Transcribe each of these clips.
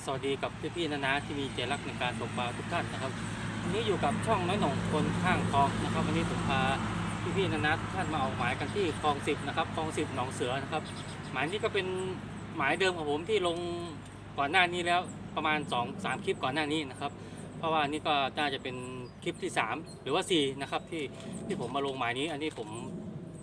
็สวัสดีกับพี่ๆนานาที่มีใจรักในการตกปลาทุกท่านนะครับวันนี้อยู่กับช่องน้อยหน่งคนข้างคลองนะครับ วันนี้ผมพาพี่ๆนานาทุกท่านมาออกหมายกันที่คลองสิบนะครับคลองสิบหนองเสือนะครับ หมายนี้ก็เป็นหมายเดิมของผมที่ลงก่อนหน้านี้แล้วประมาณ2อสามคลิปก่อนหน้านี้นะครับ เพราะว่านี่ก็น่าจะเป็นคลิปที่ 3 หรือว่า4นะครับที่ที่ผมมาลงหมายนี้ อันนี้ผม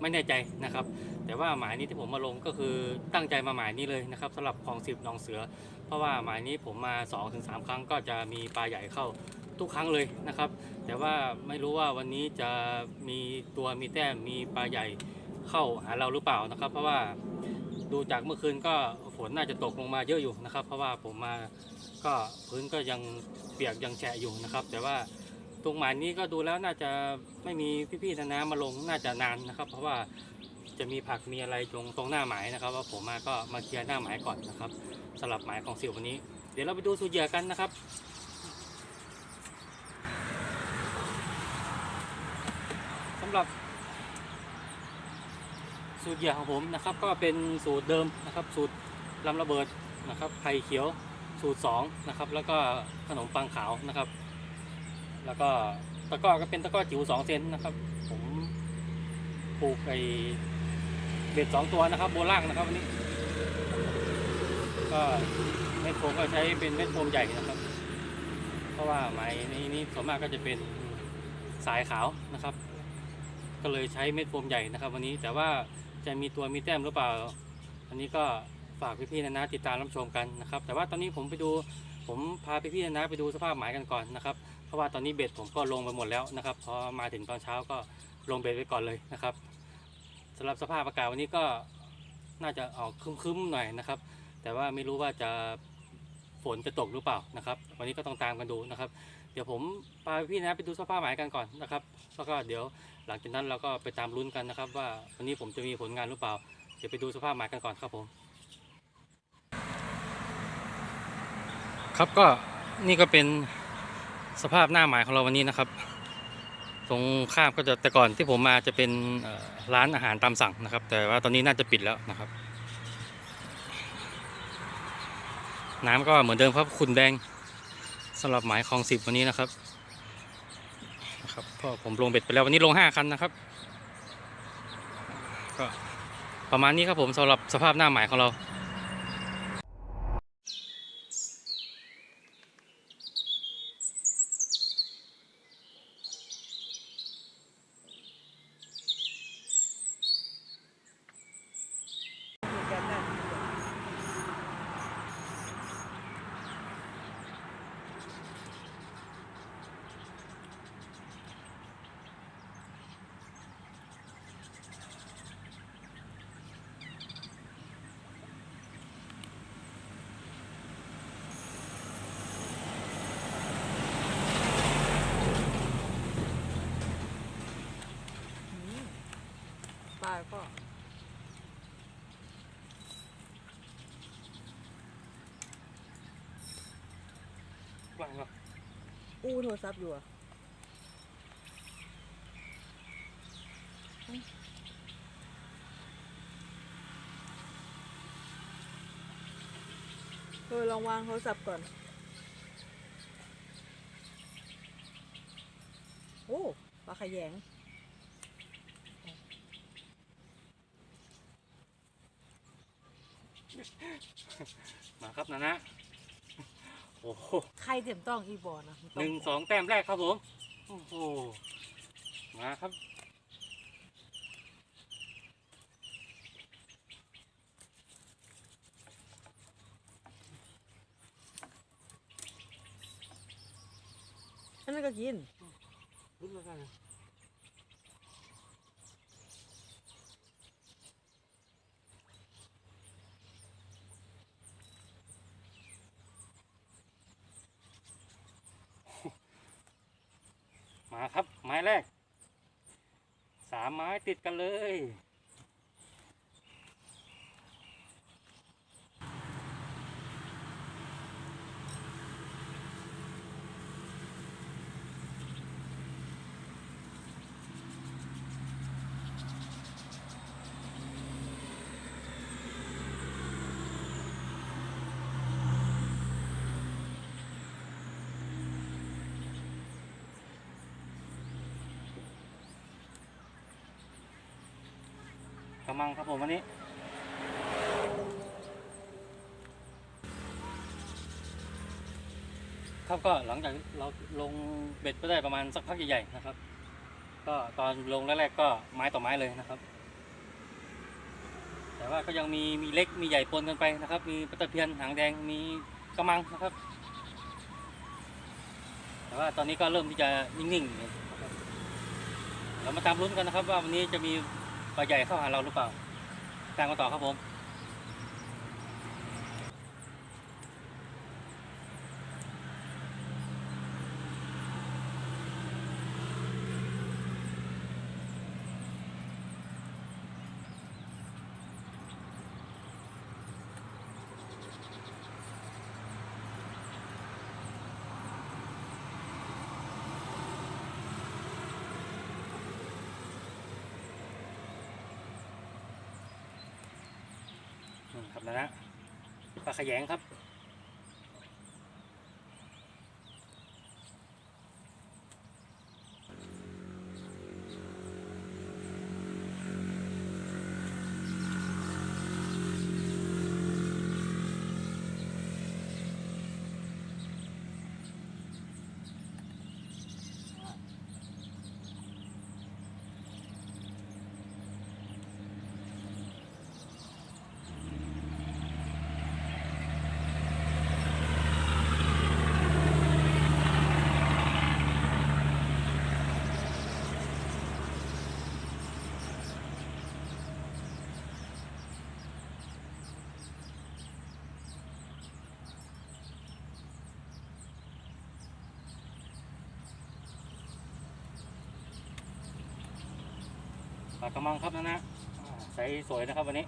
ไม่แน่ใจนะครับ แต่ว่าหมายนี้ที่ผมมาลงก็คือตั้งใจมาหมายนี้เลยนะครับสำหรับคลองสิบหนองเสือ เพราะว่าหมายนี้ผมมา 2-3 ครั้งก็จะมีปลาใหญ่เข้าทุกครั้งเลยนะครับ แต่ว่าไม่รู้ว่าวันนี้จะมีตัวมีแต้มมีปลาใหญ่เข้าหาเราหรือเปล่านะครับ เพราะว่าดูจากเมื่อคืนก็ฝนน่าจะตกลงมาเยอะอยู่นะครับ เพราะว่าผมมาก็พื้นก็ยังเปียกยังแฉะอยู่นะครับ แต่ว่าตรงหมายนี้ก็ดูแล้วน่าจะไม่มีพี่ๆนานามาลงน่าจะนานนะครับ เพราะว่า จะมีผักมีอะไรตรงตรงหน้าหมายนะครับ ว่าผมมาก็มาเคลียร์หน้าหมายก่อนนะครับสำหรับหมายของสิววันนี้ เดี๋ยวเราไปดูสูตรเหยื่อกันนะครับสำหรับ สูตรเหยื่อของผมนะครับ ก็เป็นสูตรเดิมนะครับ สูตรลำระเบิดนะครับไข่เขียวสูตร2นะครับแล้วก็ขนมปังขาวนะครับ แล้วก็ตะก้อก็เป็นตะก้อจิ๋ว2เซนนะครับ ผมปลูกไอ เบ็ดสองตัวนะครับโบล่างนะครับวันนี้ ก็เม็ดโฟมก็ใช้เป็นเม็ดโฟมใหญ่นะครับ เพราะว่าไหมนี้นี่ส่วนมากก็จะเป็นสายขาวนะครับ ก็เลยใช้เม็ดโฟมใหญ่นะครับ วันนี้แต่ว่าจะมีตัวมีแต้มหรือเปล่า อันนี้ก็ฝากพี่ๆนะนะติดตามรับชมกันนะครับ แต่ว่าตอนนี้ผมไปดูผมพาพี่ๆนะนะไปดูสภาพหมายกันก่อนนะครับเพราะว่าตอนนี้เบ็ดผมก็ลงไปหมดแล้วนะครับพอมาถึงตอนเช้าก็ลงเบ็ดไปก่อนเลยนะครับ สำหรับสภาพอากาศวันนี้ก็น่าจะออกคึ้มๆหน่อยนะครับ แต่ว่าไม่รู้ว่าจะฝนจะตกหรือเปล่านะครับ วันนี้ก็ต้องตามกันดูนะครับ เดี๋ยวผมพาพี่นะไปดูสภาพหมายกันก่อนนะครับแล้วก็เดี๋ยวหลังจากนั้นเราก็ไปตามลุ้นกันนะครับ ว่าวันนี้ผมจะมีผลงานหรือเปล่า เดี๋ยวไปดูสภาพหมายกันก่อนครับผม ครับก็นี่ก็เป็นสภาพหน้าหมายของเราวันนี้นะครับ ตรงข้ามก็จะแต่ก่อนที่ผมมาจะเป็นร้านอาหารตามสั่งนะครับ แต่ว่าตอนนี้น่าจะปิดแล้วนะครับ น้ำก็เหมือนเดิมครับขุนแดงสำหรับหมายคลองสิบวันนี้นะครับนะครับก็ผมลงเบ็ดไปแล้ววันนี้ลงห้าคันนะครับก็ประมาณนี้ครับผมสำหรับสภาพหน้าหมายของเรา ปลาก็อู้โทรศัพท์อยู่อะเออลองวางโทรศัพท์ก่อน โอ้ปลาขยง มาครับนะนะโอ้โหใครเต็มต้องอีบอลนะหนึ่งสองแต้มแรกครับผมโอ้โหมาครับอันนั้นก็กิน ลุ้นแล้วกันมาครับ ไม้แรก สามไม้ ติดกันเลย ระมังครับผมวันนี้ ครับก็หลังจากเราลงเบ็ดไปได้ประมาณสักพักใหญ่ๆนะครับ ก็ตอนลงแรกๆก็ไม้ต่อไม้เลยนะครับ แต่ว่าก็ยังมีมีเล็กมีใหญ่ปนกันไปนะครับ มีปลาตะเพียนหางแดงมีกระมังนะครับ แต่ว่าตอนนี้ก็เริ่มที่จะนิ่งๆเรามาตามลุ้นกันนะครับว่าวันนี้จะมี ปลาใหญ่เข้าหาเราหรือเปล่าตามกันต่อครับผม นะนะปลาขยงครับ ปลากระมังครับนะนะใสสวยนะครับวันนี้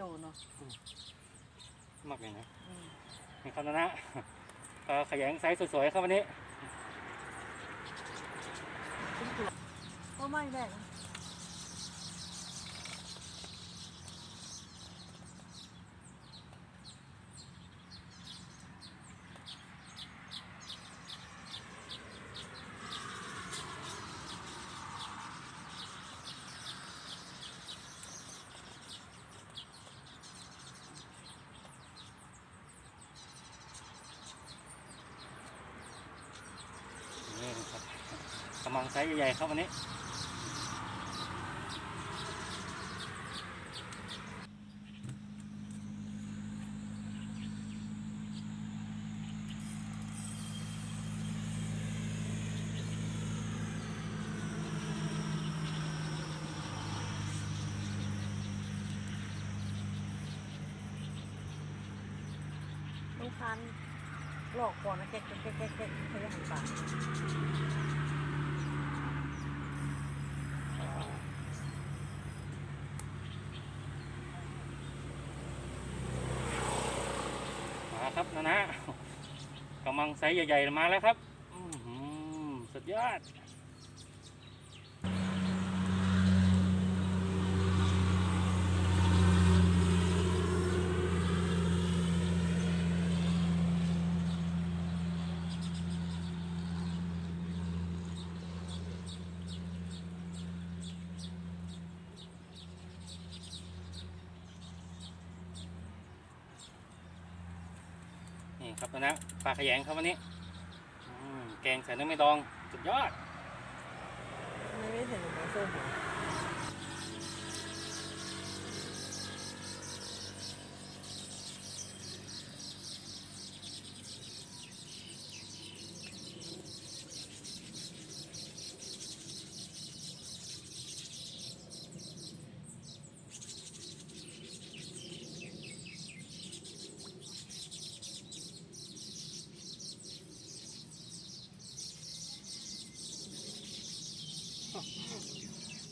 โจเนาะมากเลยนะอืมนี่ครับนะนะปลาขยงไซส์สวยๆครับวันนี้เป็นตัวก็ไม่ได้นะ นี่ครับ กระมังไซส์ใหญ่ๆครับวันนี้ต้องคันหลอกก่อนนะแก๊กแก๊กแก๊กแก๊กแก๊กเขาจะหันปาก มาครับนะนะ มังไซส์ใหญ่ๆมาแล้วครับสุดยอดนี่ ครับนะปลาขยงครับวันนี้แกงใส่เนื้อไม่ดอง สุดยอด ไม่ได้เห็นหนูส้ม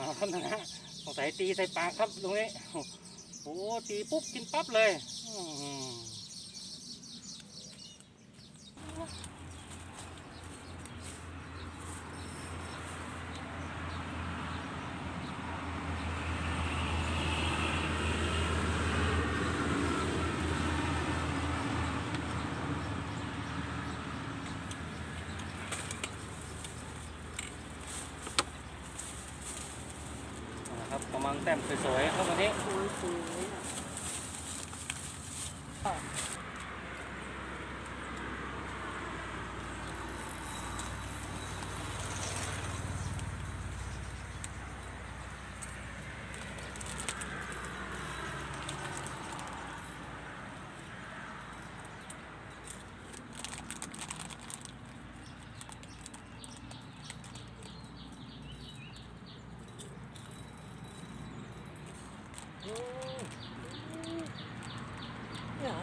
มาครับนะฮะสงสัยส่ตีใส่ปากครับตรงนี้โอ้ตีปุ๊บกินปั๊บเลยอืมนะครับกำลังแต้มสวยๆครับวันนี้ สวยสวยอะ เนี่ยเหรอ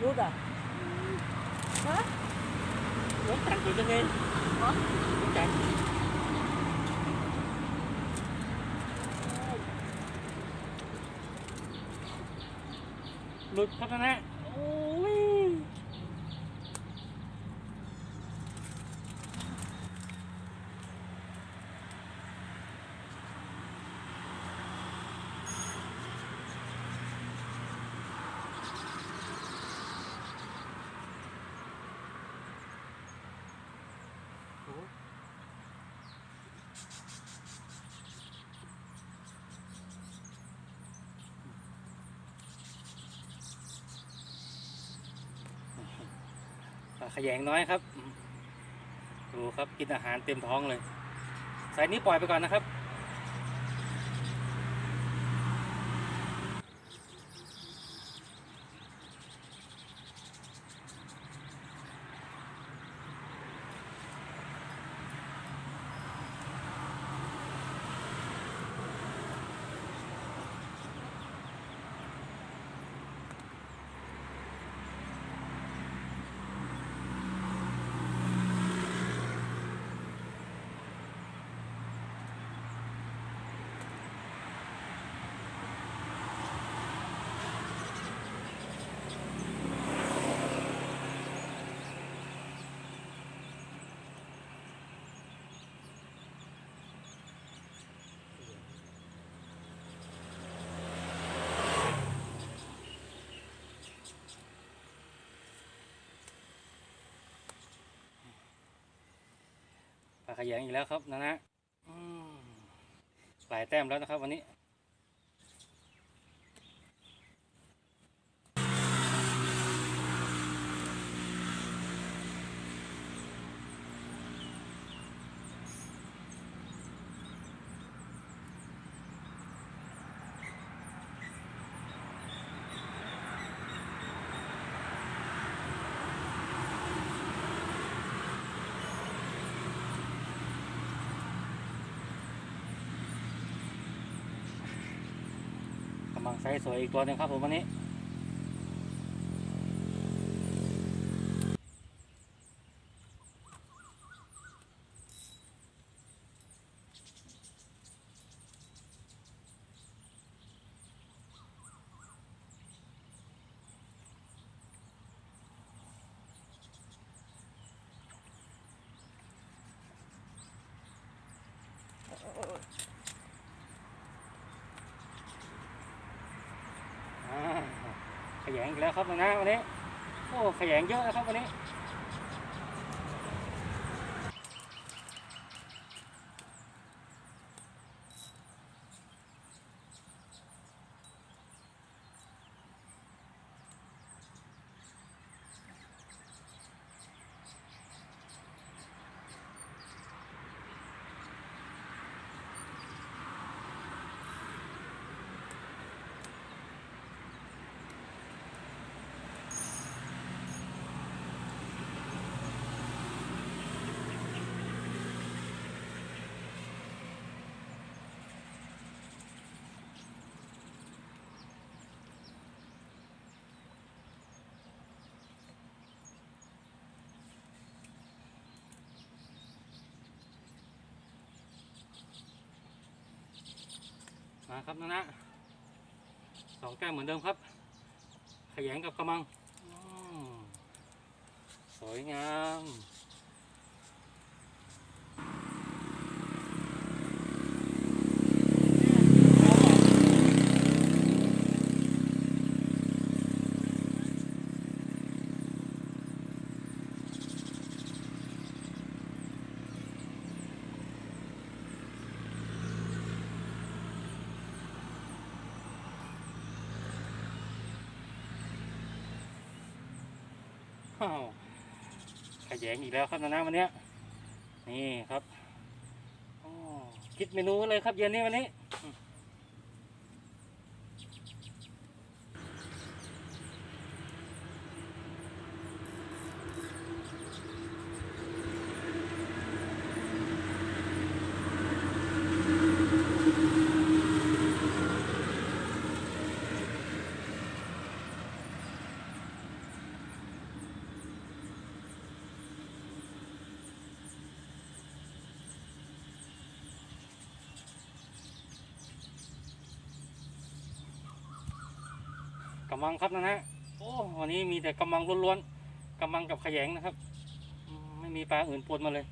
รู้อะฮะ รถจักรอยู่ยังไง ฮะ รถจักรหลุดครับนะฮะโอ้ย ปลา ขยงน้อยครับ ดูครับกินอาหารเต็มท้องเลยสายนี้ปล่อยไปก่อนนะครับ ขยงอีกแล้วครับนะนะอืมหลายแต้มแล้วนะครับวันนี้ ไซส์สวยอีกตัวหนึงครับผมวันนี้ อ่าขย งอีกแล้วครับนะวันนี้ โอ้แขยงเยอะนะครับวันนี้ มาครับนะนะสองแก้มเหมือนเดิมครับ ขยงกับกระมังสวยงาม อ้าวขยงอีกแล้วครับนะนะวันนี้นี่ครับคิดเมนูเลยครับเย็นนี้วันนี้ อืมกำมังครับนะนะโอ้วันนี้มีแต่กำมังล้วนๆกำมังกับขยงนะครับ ไม่มีปลาอื่นปนมาเลย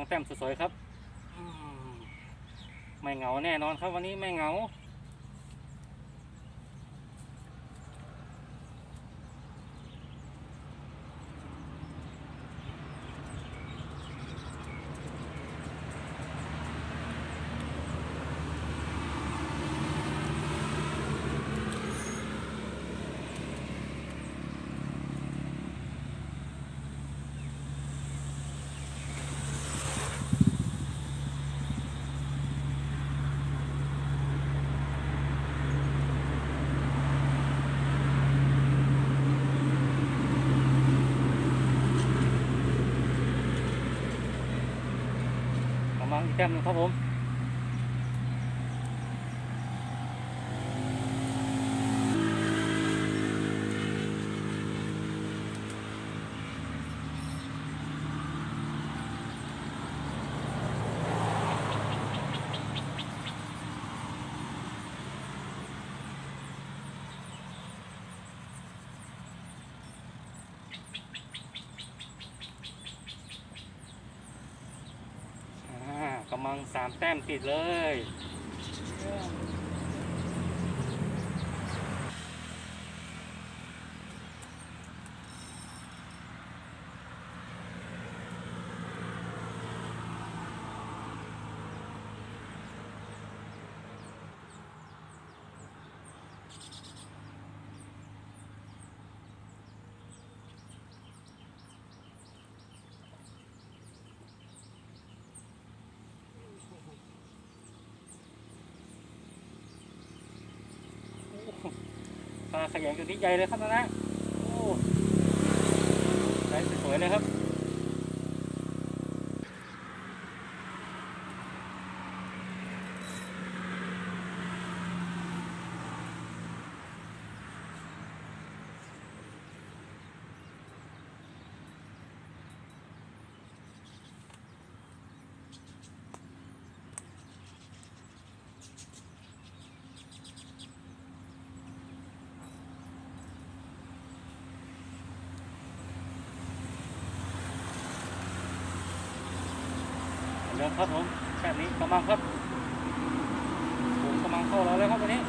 องแต้มสวยๆครับ ไม่เหงาแน่นอนครับวันนี้ไม่เหงา ต้มครับผม มังสามแต้มติดเลย ปลาขยงจุดนี้ใหญ่เลยครับนะนะโอ้สวยๆเลยครับ เดิมครับผมแค่นี้กำลังครับผมกำลังเข้าเราแล้วครับวันนี้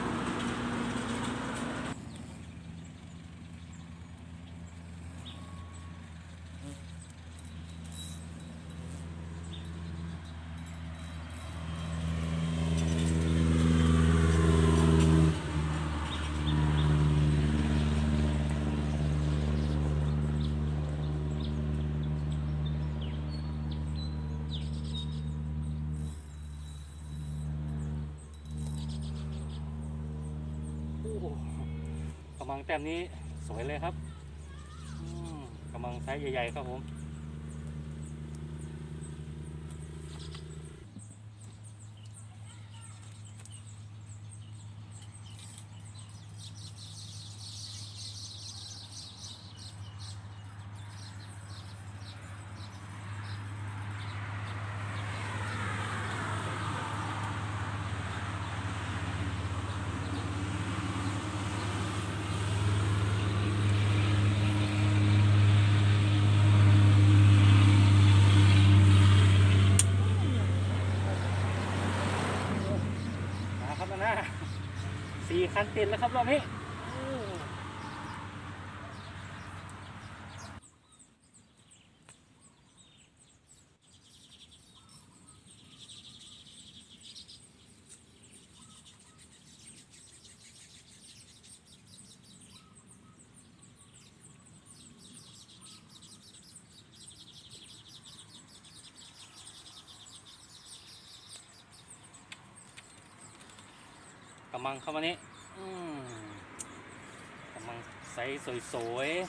มังแต้มนี้สวยเลยครับกำมังไซส์ใหญ่ๆครับผม มาครับนะสี่ คันติดแล้วครับรอบนี้กำมังเข้ามานี้ ไซส์สวยๆ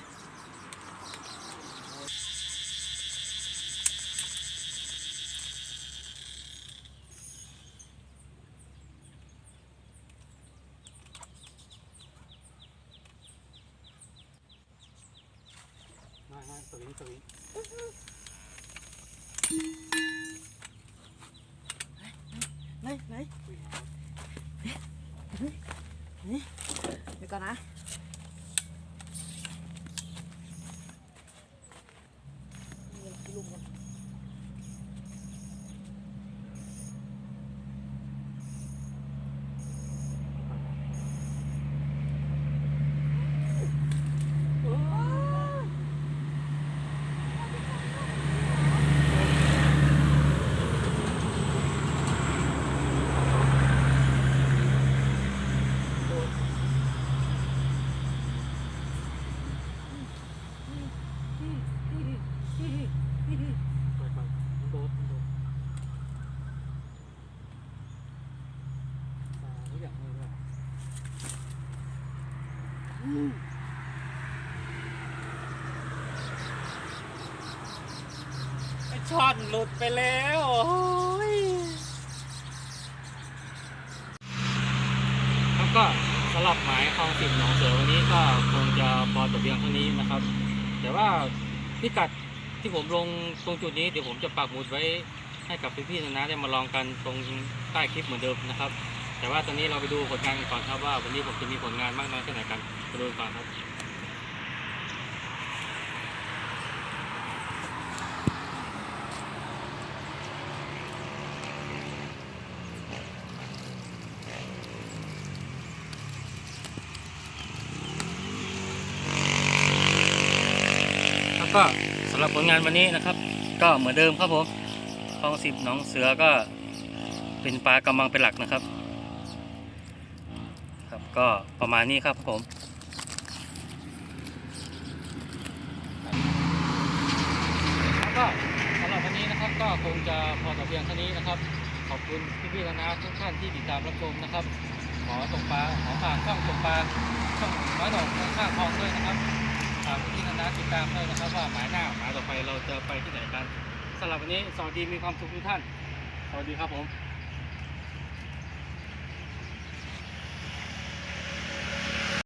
มามาสวิงสวิงไหนไหนเดี๋ยวก่อนนะเงินลุงก่อน ปล่อยปล่อยมันโดดมันโดดอ่าทุกอย่างเลยว่ะไอ้ ช็อตหลุดไปแล้วครับก็สำหรับหมายคลองสิบหนองเสือวันนี้ก็คงจะพอจบเพียงเท่านี้นะครับ แต่ว่าพิกัดที่ผมลงตรงจุดนี้เดี๋ยวผมจะปักหมุดไว้ให้กับพี่ๆนะนะได้มาลองกันตรงใต้คลิปเหมือนเดิมนะครับ แต่ว่าตอนนี้เราไปดูผลงานกันก่อนครับว่าวันนี้ผมจะมีผลงานมากน้อยแค่ไหนกันไปดูกันก่อนครับก็สำหรับผลงานวันนี้นะครับ ก็เหมือนเดิมครับผมคลองสิบหนองเสือก็เป็นปลากำมังเป็นหลักนะครับ ก็ประมาณนี้ครับผมก็สำหรับวันนี้นะครับก็คงจะพอแต่เพียงเท่านี้นะครับ ขอบคุณพี่ๆนานาทุกท่านที่ติดตามรับชมนะครับ ขอตกปลาขอฝากช่องตกปลาช่องน้อยหนองข้างคลองด้วยนะครับฝากพี่นานาติดตามด้วยนะครับ ว่าหมายหน้าหมายต่อไปเราจะไปที่ไหนกันสำหรับวันนี้สวัสดีมีความสุขทุกท่าน สวัสดีครับผม